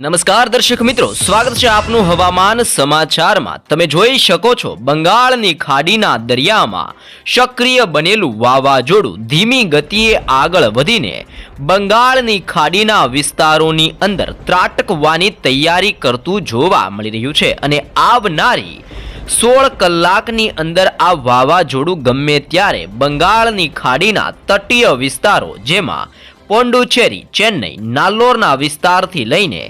નમસ્કાર દર્શક મિત્રો, સ્વાગત છે આપનું હવામાન સમાચારમાં. તમે જોઈ શકો છો, બંગાળની ખાડીના દરિયામાં સક્રિય બનેલું વાવાઝોડું ધીમી ગતિએ આગળ વધીને બંગાળની ખાડીના વિસ્તારોની અંદર ત્રાટકવાની તૈયારી કરતું જોવા મળી રહ્યું છે અને આવનારી સોળ કલાકની અંદર આ વાવાઝોડું ગમે ત્યારે બંગાળની ખાડીના તટીય વિસ્તારો, જેમાં પોંડુચેરી, ચેન્નઈ, નાલ્લોરના વિસ્તારથી લઈને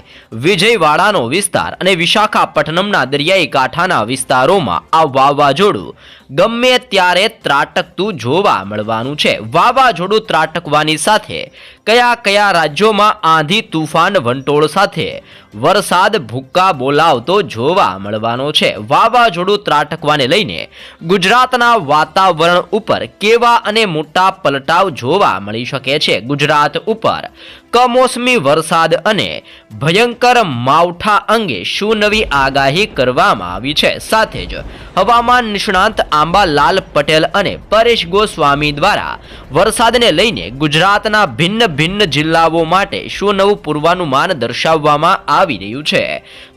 વિજયવાડાનો વિસ્તાર અને વિશાખાપટ્ટનમના દરિયાઈ કાંઠાના વિસ્તારોમાં આ વાવાઝોડું ગમે ત્યારે ત્રાટકતું જોવા મળવાનું છે. વાવાઝોડું ત્રાટકવાની સાથે કયા કયા રાજ્યોમાં આંધી તુફાન વંટોળ સાથે વરસાદ ભૂક્કા બોલાવતો જોવા મળવાનો છે. વાવાઝોડું ત્રાટકવાને લઈને ગુજરાતના વાતાવરણ ઉપર કેવા અને મોટા પલટાવ જોવા મળી શકે છે? ગુજરાત ઉપર કમોસમી વરસાદ અને ભયંકર માવઠા અંગે શું નવી આગાહી કરવામાં આવી છે? સાથે જ હવામાન નિષ્ણાંત આંબાલાલ પટેલ અને પરેશ ગોસ્વામી દ્વારા વરસાદને લઈને ગુજરાતના ભિન્ન ભિન્ન જિલ્લાઓ માટે શું નવું પૂર્વાનુમાન દર્શાવવામાં આવી રહ્યું છે.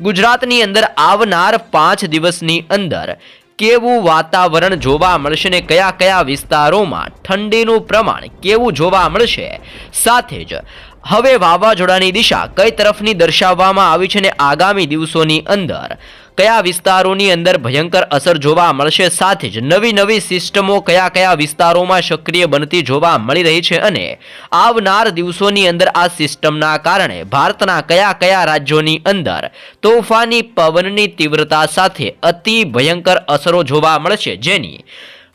ગુજરાતની અંદર આવનાર પાંચ દિવસની અંદર કેવું વાતાવરણ જોવા મળશે ને કયા કયા વિસ્તારોમાં ઠંડીનું પ્રમાણ કેવું જોવા મળશે સાથે જ હવે વાવાઝોડાની દિશા કઈ તરફની દર્શાવવામાં આવી છે ને આગામી દિવસોની અંદર કયા વિસ્તારોની અંદર ભયંકર અસર જોવા મળશે સાથે જ નવી નવી સિસ્ટમો કયા કયા વિસ્તારોમાં સક્રિય બનતી જોવા મળી રહી છે અને આવનાર દિવસોની અંદર આ સિસ્ટમના કારણે ભારતના કયા કયા રાજ્યોની અંદર તોફાની પવનની તીવ્રતા સાથે અતિ ભયંકર અસરો જોવા મળશે જેની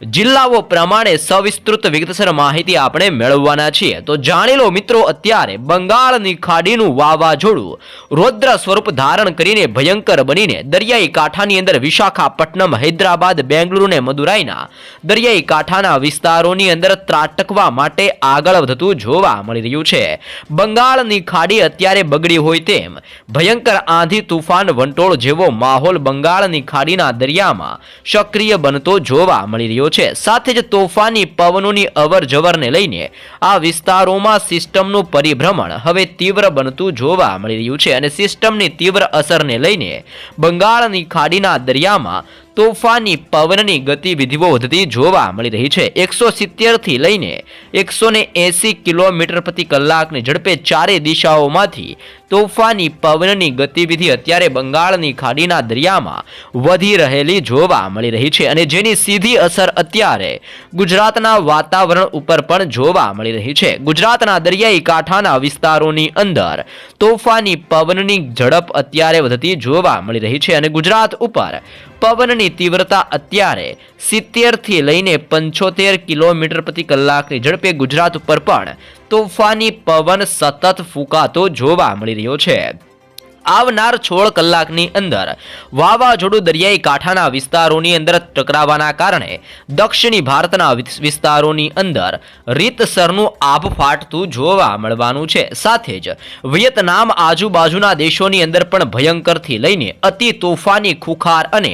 જિલ્લાઓ પ્રમાણે સવિસ્તૃત વિગતસર માહિતી આપણે મેળવવાના છીએ. તો જાણી લો મિત્રો, અત્યારે બંગાળની ખાડીનું વાવાઝોડું રૌદ્ર સ્વરૂપ ધારણ કરીને ભયંકર બનીને દરિયાઈ કાંઠાની અંદર વિશાખાપટ્ટનમ, હૈદરાબાદ, બેંગલુરુ અને મદુરાઈના દરિયાઈ કાંઠાના વિસ્તારોની અંદર ત્રાટકવા માટે આગળ વધતું જોવા મળી રહ્યું છે. બંગાળની ખાડી અત્યારે બગડી હોય તેમ ભયંકર આંધી તુફાન વંટોળ જેવો માહોલ બંગાળની ખાડીના દરિયામાં સક્રિય બનતો જોવા મળી રહ્યો છે. સાથે જ તોફાની પવનોની અવરજવરને લઈને આ વિસ્તારોમાં સિસ્ટમનું પરિભ્રમણ હવે તીવ્ર બનતું જોવા મળી રહ્યું છે અને સિસ્ટમની તીવ્ર અસરને લઈને બંગાળની ખાડીના દરિયામાં તોફાની પવનની ગતિવિધિઓ વધતી જોવા મળી રહી છે. એકસો સિત્તેરથી લઈને એકસો ને એંસી કિલોમીટર પ્રતિ કલાકની ઝડપે ચારે દિશાઓમાંથી તોફાની પવનની ગતિવિધિ અત્યારે બંગાળની ખાડીના દરિયામાં વધી રહેલી જોવા મળી રહી છે અને જેની સીધી અસર અત્યારે ગુજરાતના વાતાવરણ ઉપર પણ જોવા મળી રહી છે. ગુજરાતના દરિયાઈ કાંઠાના વિસ્તારોની અંદર તોફાની પવનની ઝડપ અત્યારે વધતી જોવા મળી રહી છે અને ગુજરાત ઉપર પવનની તીવ્રતા અત્યારે સિત્તેરથી લઈને પંચોતેર કિલોમીટર પ્રતિ કલાકની ઝડપે ગુજરાત ઉપર પણ તોફાની પવન સતત ફૂંકાતો જોવા મળી રહ્યો છે. આવનાર સોળ કલાકની અંદર વાવાઝોડું દરિયાઈ કાંઠાના વિસ્તારોની અંદર ટકરાવાના કારણે દક્ષિણી ભારતના વિસ્તારોની અંદર રીતસરનું આભ ફાટતું જોવા મળવાનું છે. સાથે જ વિયેતનામ આજુબાજુના દેશોની અંદર પણ ભયંકરથી લઈને અતિ તોફાની ખુખાર અને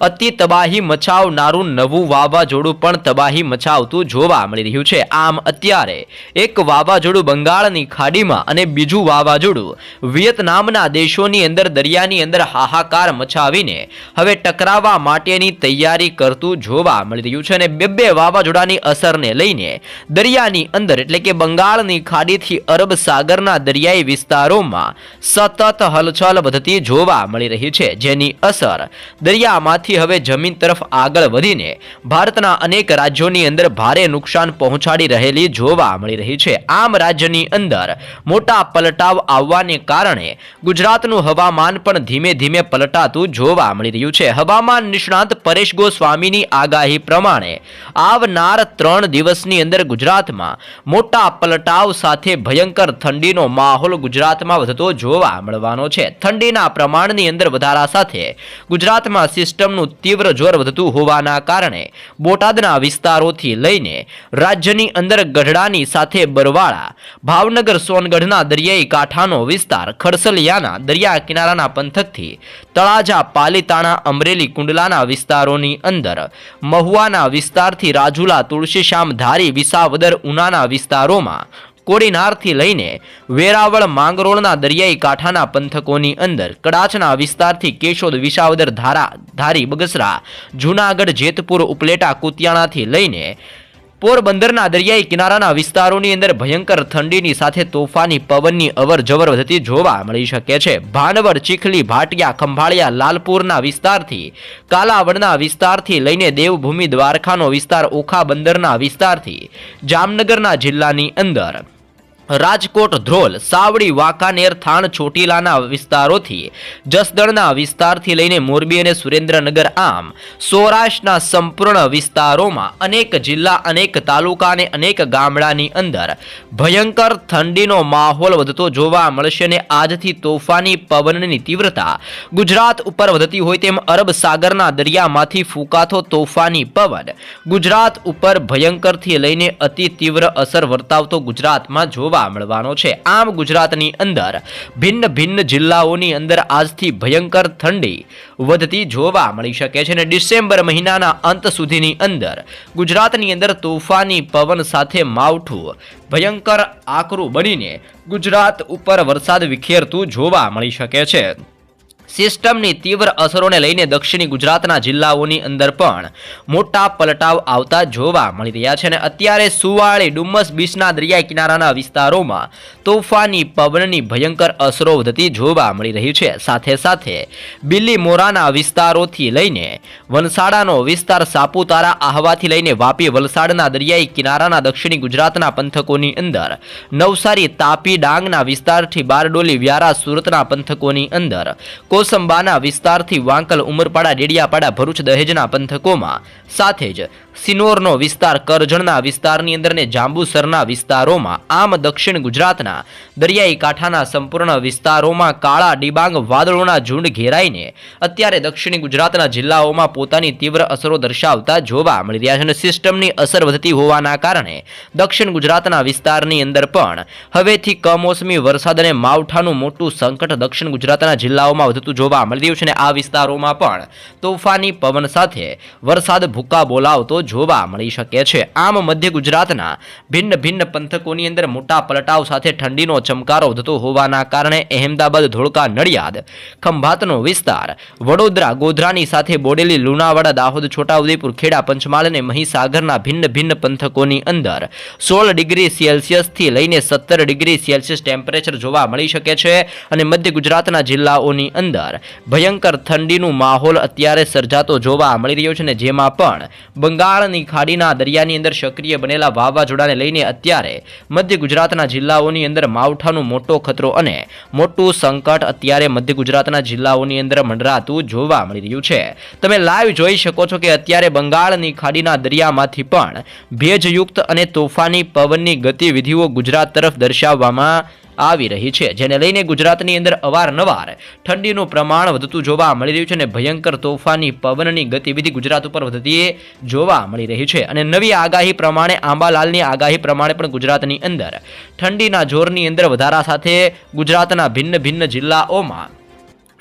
અતિ તબાહી મચાવનારું નવું વાવાઝોડું પણ તબાહી મચાવતું જોવા મળી રહ્યું છે. આમ અત્યારે એક વાવાઝોડું બંગાળની ખાડીમાં અને બીજું વાવાઝોડું વિયેતનામના દેશોની અંદર, દરિયાની અંદર હાહાકાર મચાવીને હવે ટકરાવા માટેની તૈયારી કરતું જોવા મળી રહ્યું છે અને બે બે વાવાઝોડાની અસરને લઈને દરિયાની અંદર, એટલે કે બંગાળની ખાડીથી અરબ સાગરના દરિયાઈ વિસ્તારોમાં સતત હલચલ વધતી જોવા મળી રહી છે, જેની અસર દરિયામાંથી હવે જમીન તરફ આગળ વધીને ભારતના અનેક રાજ્યોની અંદર ભારે નુકસાન પહોંચાડી રહેલી જોવા મળી રહી છે. આમ રાજ્યની અંદર મોટા પલટાવ આવવાને કારણે ગુજરાતનું હવામાન પણ ધીમે ધીમે પલટાતું જોવા મળી રહ્યું છે. હવામાન નિષ્ણાંત પરેશ ગોસ્વામીની આગાહી પ્રમાણે આવનાર ત્રણ દિવસની અંદર ગુજરાતમાં મોટા પલટાવ સાથે ભયંકર ઠંડીનો માહોલ ગુજરાતમાં વધતો જોવા મળવાનો છે. ઠંડીના પ્રમાણની અંદર વધારા સાથે ગુજરાતમાં સિસ્ટમનું તીવ્ર જોર વધતું હોવાના કારણે બોટાદના વિસ્તારોથી લઈને રાજ્યની અંદર ગઢડાની સાથે બરવાળા, ભાવનગર, સોનગઢના દરિયાઈ કાંઠાનો વિસ્તાર, ખડસલિયાના દરિયા કિનારાના પંથકથી તળાજા પાલીતાણા અમરેલી કુંડલાના વિસ્તારોની અંદર, મહુવાના વિસ્તારથી રાજુલા તુલસીશ્યામ ધારી વિસાવદર ઉનાના વિસ્તારોમાં, કોડીનારથી લઈને વેરાવળ માંગરોળના દરિયાઈ કાંઠાના પંથકોની અંદર, કડાચના વિસ્તારથી કેશોદ વિસાવદર ધારા ધારી બગસરા, જૂનાગઢ જેતપુર ઉપલેટા કુતિયાણાથી લઈને પોરબંદરના દરિયાઈ કિનારાના વિસ્તારોની અંદર ભયંકર ઠંડીની સાથે તોફાની પવનની અવર જવર વધતી જોવા મળી શકે છે. ભાનવડ, ચીખલી, ભાટિયા, ખંભાળિયા, લાલપુરના વિસ્તારથી, કાલાવડના વિસ્તારથી લઈને દેવભૂમિ દ્વારકાનો વિસ્તાર ઓખા બંદરના વિસ્તારથી, જામનગરના જિલ્લાની અંદર. રાજકોટ ધ્રોલ, સાવડી, વાંકાનેર, થાણ, ચોટીલાના વિસ્તારોથી, જસદણના વિસ્તારથી લઈને મોરબી અને સુરેન્દ્રનગર આમ, સૌરાષ્ટ્રના સંપૂર્ણ વિસ્તારોમાં અનેક જિલ્લા, અનેક તાલુકા અને અનેક ગામડાની અંદર ભયંકર ઠંડીનો માહોલ વધતો જોવા મળશે અને આજથી તોફાની પવનની તીવ્રતા ગુજરાત ઉપર વધતી હોય તેમ અરબ સાગરના દરિયામાંથી ફૂંકાતો તોફાની પવન ગુજરાત ઉપર ભયંકરથી લઈને અતિ તીવ્ર અસર વર્તાવતો ગુજરાતમાં જોવા મળવાનો છે. આમ ગુજરાતની અંદર ભિન્ન ભિન્ન જિલ્લાઓની અંદર આજથી ભયંકર ઠંડી વધતી જોવા મળી શકે છે અને ડિસેમ્બર મહિનાના અંત સુધીની અંદર ગુજરાતની અંદર તોફાની પવન સાથે માવઠું ભયંકર આકરું બનીને ગુજરાત ઉપર વરસાદ વિખેરતું જોવા મળી શકે છે. સિસ્ટમની તીવ્ર અસરોને લઈને દક્ષિણી ગુજરાતના જિલ્લાઓની અંદર પણ મોટા પલટાવ આવતા જોવા મળી રહ્યા છે અને અત્યારે સુવાળી ડુમ્મસ બીચના દરિયાઈ કિનારાના વિસ્તારોમાં તોફાની, પવનની ભયંકર અસરો વધતી જોવા મળી રહી છે. સાથે સાથે બિલ્લી મોરાના વિસ્તારોથી લઈને વલસાડાનો વિસ્તાર સાપુતારા આહવાથી લઈને વાપી વલસાડના દરિયાઈ કિનારાના દક્ષિણી ગુજરાતના પંથકોની અંદર નવસારી તાપી ડાંગના વિસ્તારથી બારડોલી વ્યારા સુરતના પંથકોની અંદર કોસંબાના વિસ્તારથી વાંકલ ઉમરપાડા ડેડિયાપાડા ભરૂચ દહેજના પંથકોમાં. સાથે જ સિનોરનો વિસ્તાર કરજણના વિસ્તારની અંદર ને જાંબુસરના વિસ્તારોમાં, આમ દક્ષિણ ગુજરાતના દરિયાઈ કાંઠાના સંપૂર્ણ વિસ્તારોમાં કાળા ડિબાંગ વાદળોના ઝુંડ ઘેરાઈને અત્યારે દક્ષિણ ગુજરાતના જિલ્લાઓમાં પોતાની તીવ્ર અસરો દર્શાવતા જોવા મળી રહ્યા છે અને સિસ્ટમની અસર વધતી હોવાના કારણે દક્ષિણ ગુજરાતના વિસ્તારની અંદર પણ હવેથી કમોસમી વરસાદ અને માવઠાનું મોટું સંકટ દક્ષિણ ગુજરાતના જિલ્લાઓમાં વધતું જોવા મળી રહ્યું છે અને આ વિસ્તારોમાં પણ તોફાની પવન સાથે વરસાદ ભૂકા બોલાવતો જોવા મળી શકે છે. આમ મધ્ય ગુજરાતના ભિન્ન ભિન્ન પંથકોની અંદર મોટા પલટાવ સાથે ઠંડીનો ચમકારો થતો હોવાના કારણે અહેમદાબાદ, ધોળકા, નડિયાદ, ખંભાતનો વિસ્તાર, વડોદરા, ગોધરાની સાથે બોડેલી, લુણાવાડા, દાહોદ, છોટાઉદેપુર, ખેડા, પંચમહાલ અને મહીસાગરના ભિન્ન ભિન્ન પંથકોની અંદર સોળ ડિગ્રી સેલ્સિયસથી લઈને સત્તર ડિગ્રી સેલ્સિયસ ટેમ્પરેચર જોવા મળી શકે છે અને મધ્ય ગુજરાતના જિલ્લાઓની અંદર ભયંકર ઠંડીનું માહોલ અત્યારે સર્જાતો જોવા મળી રહ્યો છે અને જેમાં પણ બંગાળની ખાડીના દરિયાની અંદર સક્રિય બનેલા વાવાઝોડાને લઈને અત્યારે મધ્ય ગુજરાતના જિલ્લાઓની અંદર માવઠાનો મોટો ખતરો અને મોટું સંકટ અત્યારે મધ્ય ગુજરાતના જિલ્લાઓની અંદર મંડરાતું જોવા મળી રહ્યું છે. તમે લાઈવ જોઈ શકો છો કે અત્યારે બંગાળની ખાડીના દરિયામાંથી પણ ભેજયુક્ત અને તોફાની પવનની ગતિવિધિઓ ગુજરાત તરફ દર્શાવવામાં આવી રહી છે, જેને લઈને ગુજરાતની અંદર અવારનવાર ઠંડીનું પ્રમાણ વધતું જોવા મળી રહ્યું છે અને ભયંકર તોફાની પવનની ગતિવિધિ ગુજરાત ઉપર વધતી જોવા મળી રહી છે. અને નવી આગાહી પ્રમાણે આંબાલાલની આગાહી પ્રમાણે પણ ગુજરાતની અંદર ઠંડીના જોરની અંદર વધારા સાથે ગુજરાતના ભિન્ન ભિન્ન જિલ્લાઓમાં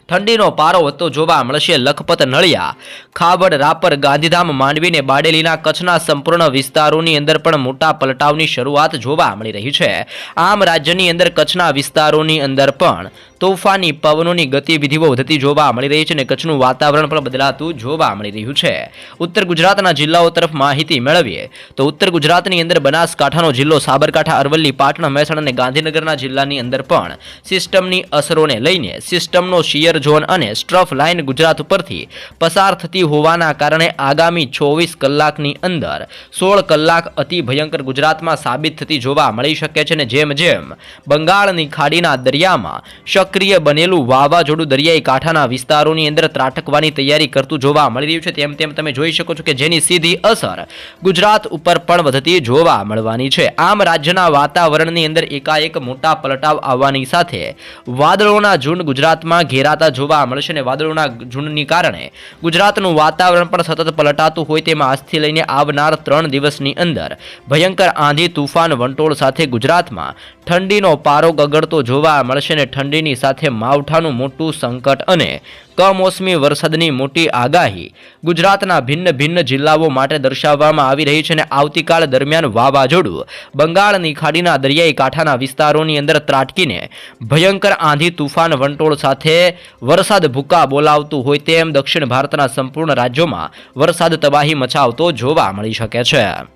ઠંડીનો પારો વધતો જોવા મળશે લખપત નળિયા. ખાબડ રાપર, ગાંધીધામ માંડવીને બાડેલીના કચ્છના સંપૂર્ણ વિસ્તારોની અંદર પણ મોટા પલટાવની શરૂઆત જોવા મળી રહી છે. આમ રાજ્યની અંદર કચ્છના વિસ્તારોની અંદર પણ તોફાની પવનોની ગતિવિધિઓ વધતી જોવા મળી રહી છે અને કચ્છનું વાતાવરણ પણ બદલાતું જોવા મળી રહ્યું છે. ઉત્તર ગુજરાતના જિલ્લાઓ તરફ માહિતી મેળવીએ તો ઉત્તર ગુજરાતની અંદર બનાસકાંઠાનો જિલ્લો સાબરકાંઠા, અરવલ્લી, પાટણ, મહેસાણા અને ગાંધીનગરના જિલ્લાની અંદર પણ સિસ્ટમની અસરોને લઈને સિસ્ટમનો શિયર ઝોન અને સ્ટ્રફ લાઇન ગુજરાત ઉપરથી પસાર થતી હોવાના કારણે આગામી ચોવીસ કલાકની અંદર સોળ કલાક અતિ ભયંકર ગુજરાતમાં સાબિત થતી જોવા મળી શકે છે અને જેમ જેમ બંગાળની ખાડીના દરિયામાં સક્રિય બનેલું વાવાઝોડું દરિયાઈ કાંઠાના વિસ્તારોની અંદર ત્રાટકવાની તૈયારી કરતું જોવા મળી રહ્યું છે. તેમ તેમ તમે જોઈ શકો છો કે જેની સીધી અસર ગુજરાત ઉપર પણ વધતી જોવા મળવાની છે. આમ રાજ્યના વાતાવરણની અંદર એકાએક મોટા પલટાવ આવવાની સાથે વાદળોના ઝુંડ ગુજરાતમાં ઘેરાતા જોવા મળશે અને વાદળોના ઝુંડની કારણે ગુજરાતનું વાતાવરણ પણ સતત પલટાતું હોય તેમાં આજથી લઈને આવનાર ત્રણ દિવસની અંદર ભયંકર આંધી, તુફાન, વંટોળ સાથે ગુજરાતમાં ઠંડીનો પારો ગગડતો જોવા મળશે અને ઠંડીની તેની સાથે માવઠાનું મોટું સંકટ અને કમોસમી વરસાદની મોટી આગાહી ગુજરાતના ભિન્ન ભિન્ન જિલ્લાઓ માટે દર્શાવવામાં આવી રહી છે અને આવતીકાલ દરમિયાન વાવાઝોડું બંગાળની ખાડીના દરિયાઈ કાંઠાના વિસ્તારોની અંદર ત્રાટકીને ભયંકર આંધી તુફાન વંટોળ સાથે વરસાદ ભૂકા બોલાવતું હોય તેમ દક્ષિણ ભારતના સંપૂર્ણ રાજ્યોમાં વરસાદ તબાહી મચાવતો જોવા મળી શકે છે.